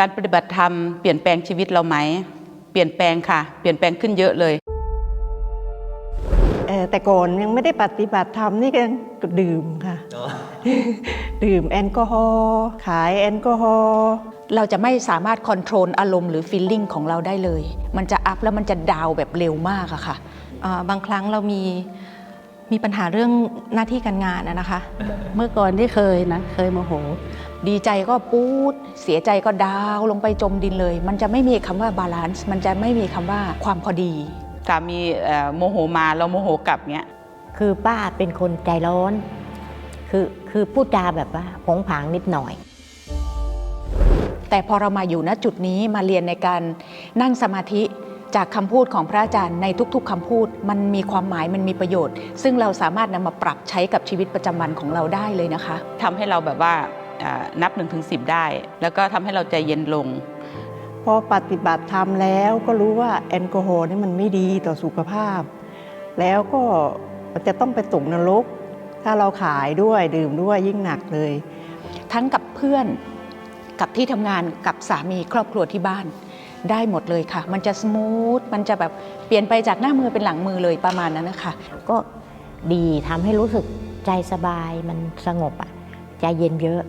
การปฏิบัติธรรมเปลี่ยนแปลงชีวิตเราไหม เปลี่ยนแปลงค่ะ เปลี่ยนแปลงขึ้นเยอะเลยเอ่อแต่ก่อนยังไม่ได้ปฏิบัติธรรมนี่ก็ดื่มค่ะ ดื่มแอลกอฮอล์ขายแอลกอฮอล์เราจะไม่สามารถคอนโทรลอารมณ์หรือฟีลลิ่งของเราได้เลย มันจะอัพแล้วมันจะดาวแบบเร็วมากอะค่ะอ่าบางครั้งเรามีมีปัญหาเรื่องหน้าที่การงานอะนะคะ เมื่อก่อนที่เคยนะ เคยโมโห ดีใจก็ปูด เสียใจก็ดาวลงไปจมดินเลย มันจะไม่มีคำว่าบาลานซ์มันจะไม่มีคำว่าความพอดีสามีเอ่อโมโหมาเราโมโหกลับเนี้ยคือป้าเป็นคนใจร้อน คือคือพูดจาแบบว่าผงผางนิดหน่อย แต่พอเรามาอยู่ณจุดนี้มาเรียนในการนั่งสมาธิจากคำพูดของพระอาจารย์ในทุก ๆคำพูด มันมีความหมายมันมีประโยชน์ ซึ่งเราสามารถนำมาปรับใช้กับชีวิตประจำวันของเราได้เลยนะคะทำให้เราแบบว่าอ่า นับ1นถึงสิได้ แล้วก็ทำให้เราใจเย็นลง พอปฏิบัติธรรมแล้วก็รู้ว่าแอลกอฮอล์นี่มันไม่ดีต่อสุขภาพ แล้วก็จะต้องไปตกนรก ถ้าเราขายด้วยดื่มด้วยยิ่งหนักเลย ทั้งกับเพื่อนกับที่ทำงานกับสามีครอบครัวที่บ้านได้หมดเลยค่ะ มันจะสมูท มันจะแบบเปลี่ยนไปจากหน้ามือเป็นหลังมือเลยประมาณนั้นนะคะ ก็ดีทำให้รู้สึกใจสบายมันสงบอะใจเย็นเยอะ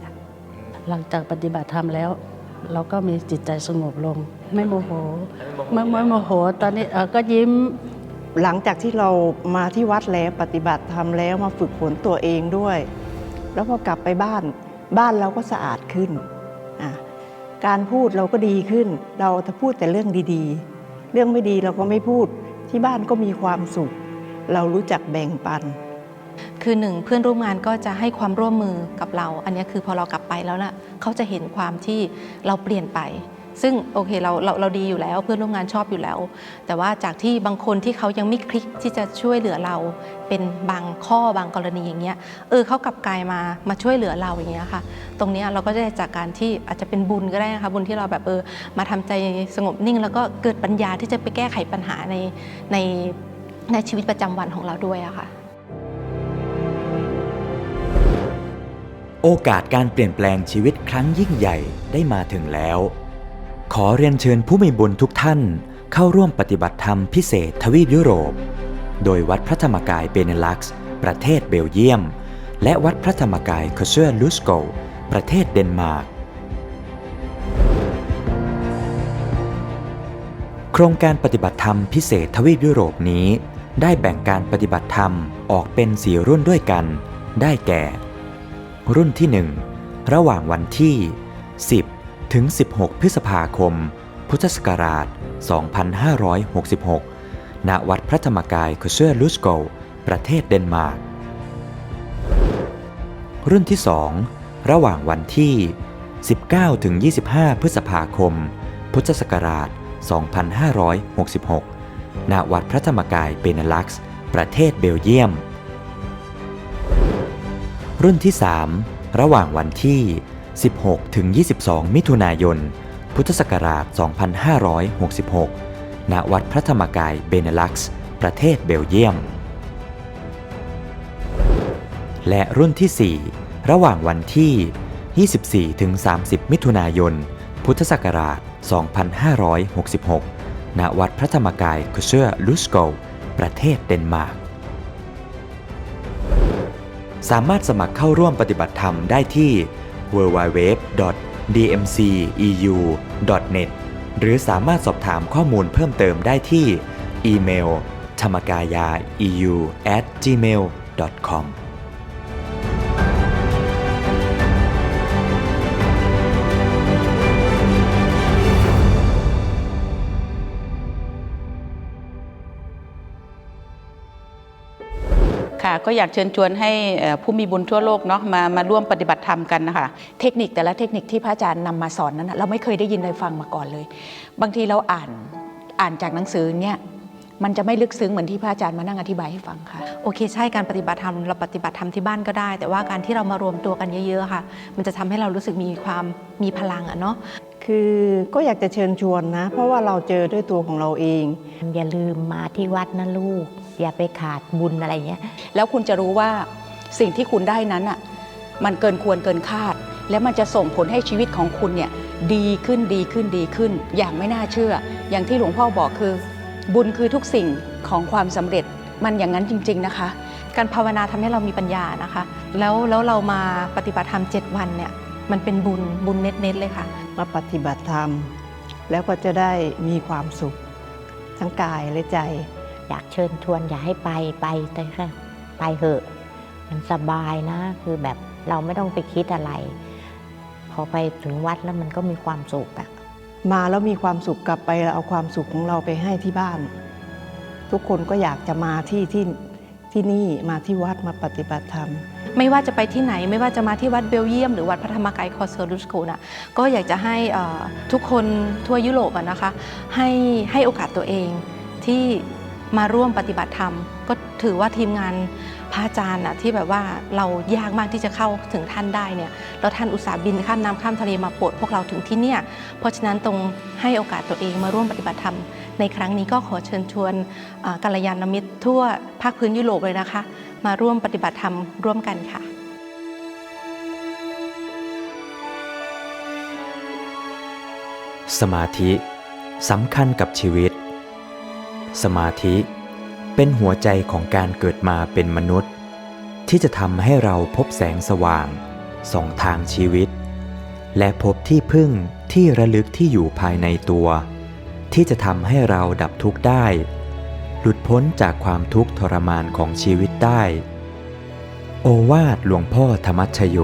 หลังจากปฏิบัติธรรมแล้ว เราก็มีจิตใจสงบลง ไม่โมโหไม่ไม่โมโห ตอนนี้เออก็ยิ้มหลังจากที่เรามาที่วัดแล้วปฏิบัติธรรมแล้วมาฝึกฝนตัวเองด้วย แล้วพอกลับไปบ้านบ้านเราก็สะอาดขึ้นอะการพูดเราก็ดีขึ้น เราจะพูดแต่เรื่องดีๆ เรื่องไม่ดีเราก็ไม่พูดที่บ้านก็มีความสุข เรารู้จักแบ่งปัน คือหนึ่งเพื่อนร่วมงานก็จะให้ความร่วมมือกับเรา อันนี้คือพอเรากลับไปแล้วน่ะเขาจะเห็นความที่เราเปลี่ยนไป ซึ่งโอเคเราเราเราดีอยู่แล้วเพื่อนร่วมงานชอบอยู่แล้ว แต่ว่าจากที่บางคนที่เขายังไม่คลิกที่จะช่วยเหลือเรา เป็นบางข้อบางกรณีอย่างเงี้ยเออเขากลับกลายมามาช่วยเหลือเราอย่างเงี้ยค่ะ ตรงเนี้ยเราก็ได้จากการที่อาจจะเป็นบุญก็ได้นะคะบุญที่เราแบบเออมาทำใจสงบนิ่ง แล้วก็เกิดปัญญาที่จะไปแก้ไขปัญหาในในในชีวิตประจำวันของเราด้วยอะค่ะ โอกาสการเปลี่ยนแปลงชีวิตครั้งยิ่งใหญ่ได้มาถึงแล้ว ขอเรียนเชิญผู้มีบุญทุกท่านเข้าร่วมปฏิบัติธรรมพิเศษทวีปยุโรป โดยวัดพระธรรมกายเบเนลักซ์ประเทศเบลเยียม และวัดพระธรรมกายคเชอร์ลูสโก ประเทศเดนมาร์ก โครงการปฏิบัติธรรมพิเศษทวีปยุโรปนี้ ได้แบ่งการปฏิบัติธรรมออกเป็นสี่รุ่นด้วยกัน ได้แก่ รุ่นที่ 1 ระหว่างวันที่ 10 ถึง 16 พฤษภาคม พุทธศักราช 2566 ณ วัดพระธรรมกายคเชอร์ลูสโก ประเทศเดนมาร์ก รุ่นที่ 2 ระหว่างวันที่ 19 ถึง 25 พฤษภาคม พุทธศักราช 2566 ณ วัดพระธรรมกายเบเนลักซ์ ประเทศเบลเยียม รุ่นที่ 3 ระหว่างวันที่ 16 ถึง 22 มิถุนายน พุทธศักราช 2566 ณ วัดพระธรรมกายเบเนลักซ์ ประเทศเบลเยียม และรุ่นที่ 4 ระหว่างวันที่ 24 ถึง 30 มิถุนายน พุทธศักราช 2566 ณ วัดพระธรรมกายคเชอร์ลูสโก ประเทศเดนมาร์ก สามารถสมัครเข้าร่วมปฏิบัติธรรมได้ที่ www.dmceu.net หรือสามารถสอบถามข้อมูลเพิ่มเติมได้ที่อีเมลธรรมกายา eu at gmail com ค่ะก็อยากเชิญชวนให้ผู้มีบุญทั่วโลกเนาะมามาร่วมปฏิบัติธรรมกันนะคะเทคนิคแต่ละเทคนิคที่พระอาจารย์นำมาสอนนั้นเราไม่เคยได้ยินได้ฟังมาก่อนเลย บางทีเราอ่านอ่านจากหนังสือเนี่ยมันจะไม่ลึกซึ้งเหมือนที่พระอาจารย์มานั่งอธิบายให้ฟังค่ะโอเคใช่การปฏิบัติธรรมเราปฏิบัติธรรมที่บ้านก็ได้ แต่ว่าการที่เรามารวมตัวกันเยอะๆค่ะ มันจะทำให้เรารู้สึกมีความมีพลังอะเนาะ คือก็อยากจะเชิญชวนนะ เพราะว่าเราเจอด้วยตัวของเราเอง อย่าลืมมาที่วัดนะลูก อย่าไปขาดบุญอะไรเงี้ยแล้วคุณจะรู้ว่าสิ่งที่คุณได้นั้นอะมันเกินควรเกินคาด และมันจะส่งผลให้ชีวิตของคุณเนี่ยดีขึ้นดีขึ้นดีขึ้น อย่างไม่น่าเชื่อ อย่างที่หลวงพ่อบอกคือ บุญคือทุกสิ่งของความสำเร็จมันอย่างนั้นจริง ๆนะคะ การภาวนาทำให้เรามีปัญญานะคะ แล้วแล้วเรามาปฏิบัติธรรมเจ็ดวันเนี่ย มันเป็นบุญบุญเน็ตๆเลยค่ะ มาปฏิบัติธรรม แล้วก็จะได้มีความสุข ทั้งกายและใจ อยากเชิญชวนอยากให้ไปไปแต่แค่ไปเถอะ มันสบายนะ คือแบบเราไม่ต้องไปคิดอะไร พอไปถึงวัดแล้วมันก็มีความสุขอะมาแล้วมีความสุขกลับไปเราเอาความสุขของเราไปให้ที่บ้าน ทุกคนก็อยากจะมาที่ที่ที่นี่มาที่วัดมาปฏิบัติธรรม ไม่ว่าจะไปที่ไหน ไม่ว่าจะมาที่วัดเบลเยียมหรือวัดพระธรรมกายคอเซอรุสโกนะก็อยากจะให้ทุกคนทั่วยุโรปอะนะคะให้ให้โอกาสตัวเองที่มาร่วมปฏิบัติธรรม ก็ถือว่าทีมงาน พระอาจารย์อะที่แบบว่าเรายากมากที่จะเข้าถึงท่านได้เนี่ยแล้วท่านอุตส่าห์บินข้ามน้ำข้ามทะเลมาโปรดพวกเราถึงที่เนี่ยเพราะฉะนั้นตรงให้โอกาสตัวเองมาร่วมปฏิบัติธรรมในครั้งนี้ก็ขอเชิญชวนกัลยาณมิตรทั่วภาคพื้นยุโรปเลยนะคะ มาร่วมปฏิบัติธรรมร่วมกันค่ะสมาธิสำคัญกับชีวิต สมาธิ เป็นหัวใจของการเกิดมาเป็นมนุษย์ ที่จะทำให้เราพบแสงสว่างสองทางชีวิต และพบที่พึ่งที่ระลึกที่อยู่ภายในตัว ที่จะทำให้เราดับทุกข์ได้ หลุดพ้นจากความทุกข์ทรมานของชีวิตได้ โอวาทหลวงพ่อธรรมชโย